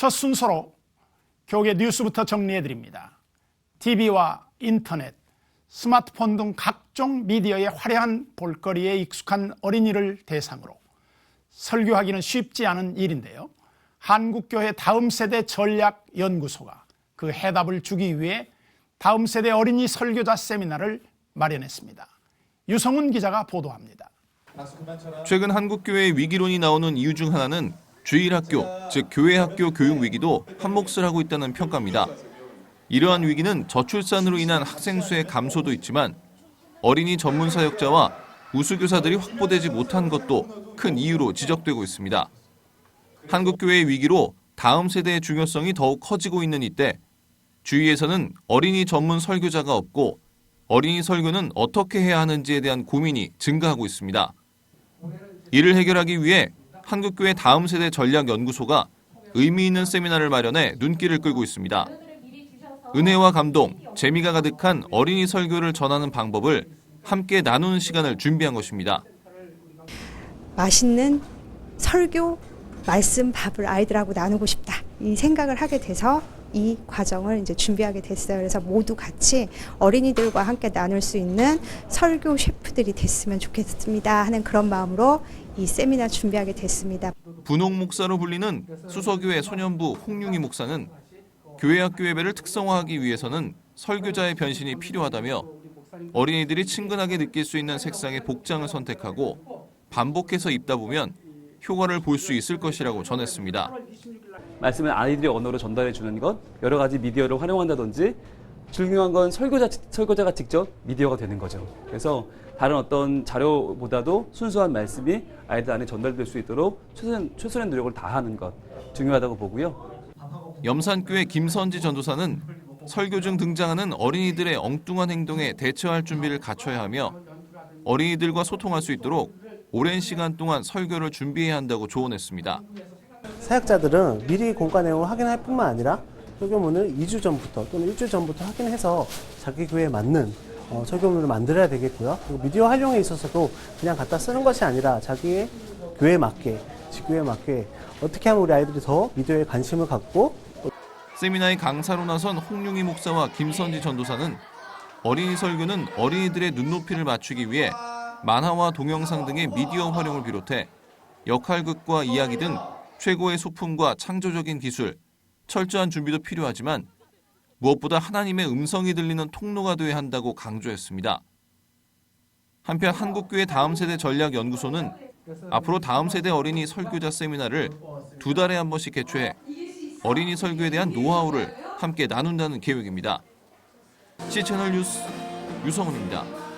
첫 순서로 교계 뉴스부터 정리해 드립니다. TV와 인터넷, 스마트폰 등 각종 미디어의 화려한 볼거리에 익숙한 어린이를 대상으로 설교하기는 쉽지 않은 일인데요. 한국교회 다음 세대 전략 연구소가 그 해답을 주기 위해 다음 세대 어린이 설교자 세미나를 마련했습니다. 유성훈 기자가 보도합니다. 최근 한국 교회의 위기론이 나오는 이유 중 하나는 주일학교, 즉 교회 학교 교육 위기도 한몫을 하고 있다는 평가입니다. 이러한 위기는 저출산으로 인한 학생 수의 감소도 있지만 어린이 전문 사역자와 우수 교사들이 확보되지 못한 것도 큰 이유로 지적되고 있습니다. 한국 교회의 위기로 다음 세대의 중요성이 더욱 커지고 있는 이때 주위에서는 어린이 전문 설교자가 없고 어린이 설교는 어떻게 해야 하는지에 대한 고민이 증가하고 있습니다. 이를 해결하기 위해 한국교회 다음 세대 전략 연구소가 의미 있는 세미나를 마련해 눈길을 끌고 있습니다. 은혜와 감동, 재미가 가득한 어린이 설교를 전하는 방법을 함께 나누는 시간을 준비한 것입니다. 맛있는 설교, 말씀, 밥을 아이들하고 나누고 싶다. 이 생각을 하게 돼서 이 과정을 이제 준비하게 됐어요. 그래서 모두 같이 어린이들과 함께 나눌 수 있는 설교 셰프들이 됐으면 좋겠습니다. 하는 그런 마음으로 이 세미나 준비하게 됐습니다. 분홍 목사로 불리는 수서교회 소년부 홍룡희 목사는 교회 학교 예배를 특성화하기 위해서는 설교자의 변신이 필요하다며 어린이들이 친근하게 느낄 수 있는 색상의 복장을 선택하고 반복해서 입다 보면 효과를 볼 수 있을 것이라고 전했습니다. 말씀을 아이들의 언어로 전달해 주는 것, 여러 가지 미디어를 활용한다든지 중요한 건 설교자, 설교자가 직접 미디어가 되는 거죠. 그래서 다른 어떤 자료보다도 순수한 말씀이 아이들 안에 전달될 수 있도록 최선, 최선의 노력을 다하는 것 중요하다고 보고요. 염산교회 김선지 전도사는 설교 중 등장하는 어린이들의 엉뚱한 행동에 대처할 준비를 갖춰야 하며 어린이들과 소통할 수 있도록 오랜 시간 동안 설교를 준비해야 한다고 조언했습니다. 사역자들은 미리 공과 내용을 확인할 뿐만 아니라 설교문을 2주 전부터 또는 일주일 전부터 확인해서 자기 교회에 맞는 어, 설교문을 만들어야 되겠고요. 그리고 미디어 활용에 있어서도 그냥 갖다 쓰는 것이 아니라 자기의 교회에 맞게, 지교회에 맞게 어떻게 하면 우리 아이들이 더 미디어에 관심을 갖고 세미나의 강사로 나선 홍룡희 목사와 김선지 전도사는 어린이 설교는 어린이들의 눈높이를 맞추기 위해 만화와 동영상 등의 미디어 활용을 비롯해 역할극과 이야기 등 최고의 소품과 창조적인 기술, 철저한 준비도 필요하지만 무엇보다 하나님의 음성이 들리는 통로가 되어야 한다고 강조했습니다. 한편 한국교회 다음 세대 전략 연구소는 앞으로 다음 세대 어린이 설교자 세미나를 두 달에 한 번씩 개최해 어린이 설교에 대한 노하우를 함께 나눈다는 계획입니다. C채널 뉴스 유성훈입니다.